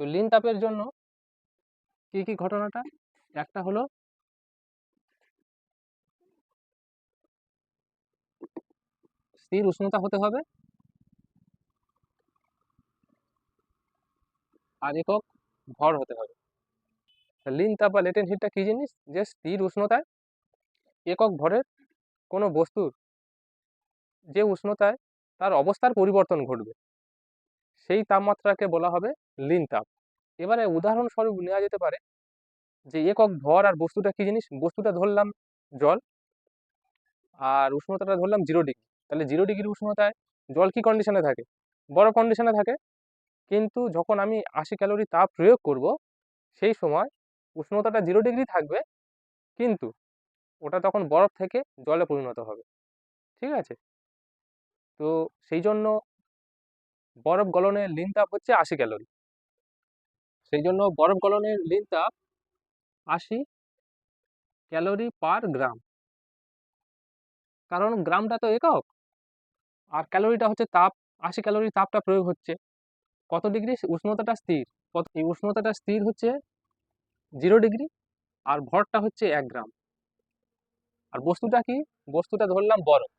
তো লিন তাপের জন্য কি কি ঘটনাটা? একটা হলো স্থির উষ্ণতা হতে হবে। আর একক ভর হতে হবে। লিন তাপ বা লেটেন্ট হিটটা কি জিনিস? যে স্থির উষ্ণতায় একক ভরের কোনো বস্তুর যে উষ্ণতায় তার অবস্থার পরিবর্তন ঘটবে। সেই তাপমাত্রাকে বলা হবে লিন তাপ। এবারে উদাহরণস্বরূপ নেওয়া যেতে পারে যে একক ভর আর বস্তুটা কি জিনিস? বস্তুটা ধরলাম জল আর উষ্ণতাটা ধরলাম জিরো ডিগ্রি তাহলে জিরো ডিগ্রি উষ্ণতায় জল কি কন্ডিশনে থাকে? বড় কন্ডিশনে থাকে। কিন্তু যখন আমি আশি ক্যালোরি তাপ প্রয়োগ করব, সেই সময় উষ্ণতাটা জিরো ডিগ্রি থাকবে, কিন্তু ওটা তখন বরফ থেকে জলে পরিণত হবে। ঠিক আছে? তো সেই জন্য বরফ গলনের লিন তাপ হচ্ছে আশি ক্যালোরি সেই জন্য বরফ গলনের লিন তাপ আশি ক্যালোরি পার গ্রাম কারণ গ্রামটা তো একক, আর ক্যালোরিটা হচ্ছে তাপ, আশি ক্যালোরি তাপটা প্রয়োগ হচ্ছে। কত ডিগ্রি? উষ্ণতাটা স্থির। কত, এই উষ্ণতাটা স্থির হচ্ছে জিরো ডিগ্রি আর ভরটা হচ্ছে এক গ্রাম আর বস্তুটা কি? বস্তুটা ধরলাম বরফ।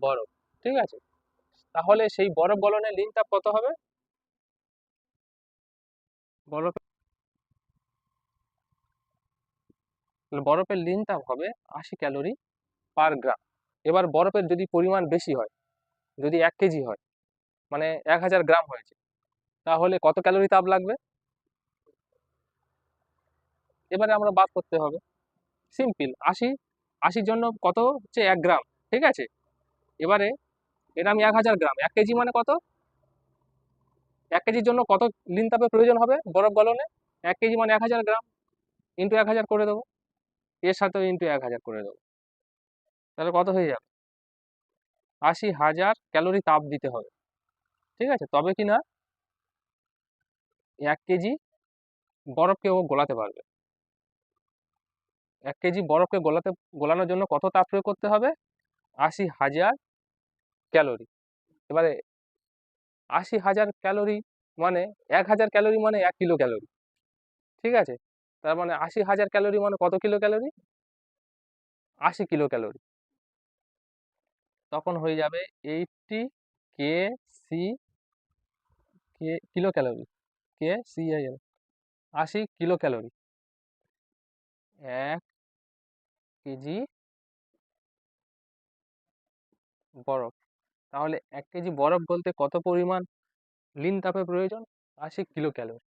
বরফ, ঠিক আছে? তাহলে সেই বরফ গলনের লিন তাপ কত হবে? বরফ বরফের লিন তাপ হবে আশি ক্যালোরি পার গ্রাম। এবার বরফের যদি পরিমাণ বেশি হয়, যদি এক কেজি হয় মানে এক হাজার গ্রাম হয়েছে, তাহলে কত ক্যালোরি তাপ লাগবে? এবারে আমরা বাদ করতে হবে। সিম্পল, আশি, আশির জন্য কত হচ্ছে? এক গ্রাম, ঠিক আছে? এবারে এটা আমি এক হাজার গ্রাম। এক কেজি মানে কত? এক কেজির জন্য কত লিন তাপের প্রয়োজন হবে বরফ গলনে? এক কেজি মানে এক হাজার গ্রাম। ইন্টু এক হাজার করে দেবো। এর সাথেও ইন্টু এক হাজার করে দেবো। তাহলে কত হয়ে যাবে? আশি হাজার ক্যালোরি তাপ দিতে হবে। ঠিক আছে? তবে কি না? এক কেজি বরফকে ও গোলাতে পারবে। এক কেজি বরফকে গোলাতে, গোলানোর জন্য কত তাপ প্রয়োগ করতে হবে? আশি হাজার ক্যালোরি। এবারে আশি হাজার ক্যালোরি মানে এক হাজার ক্যালোরি মানে এক কিলো ক্যালোরি। ঠিক আছে? তার মানে আশি হাজার ক্যালোরি মানে কত কিলো ক্যালোরি? আশি কিলো ক্যালোরি। তখন হয়ে যাবে eighty K C K, kilo calorie K C L আশি কিলো ক্যালোরি। এক কেজি বরফ। তাহলে এক কেজি বরফ গলতে কত পরিমাণ? লিন তাপের প্রয়োজন? আশি কিলো ক্যালোরি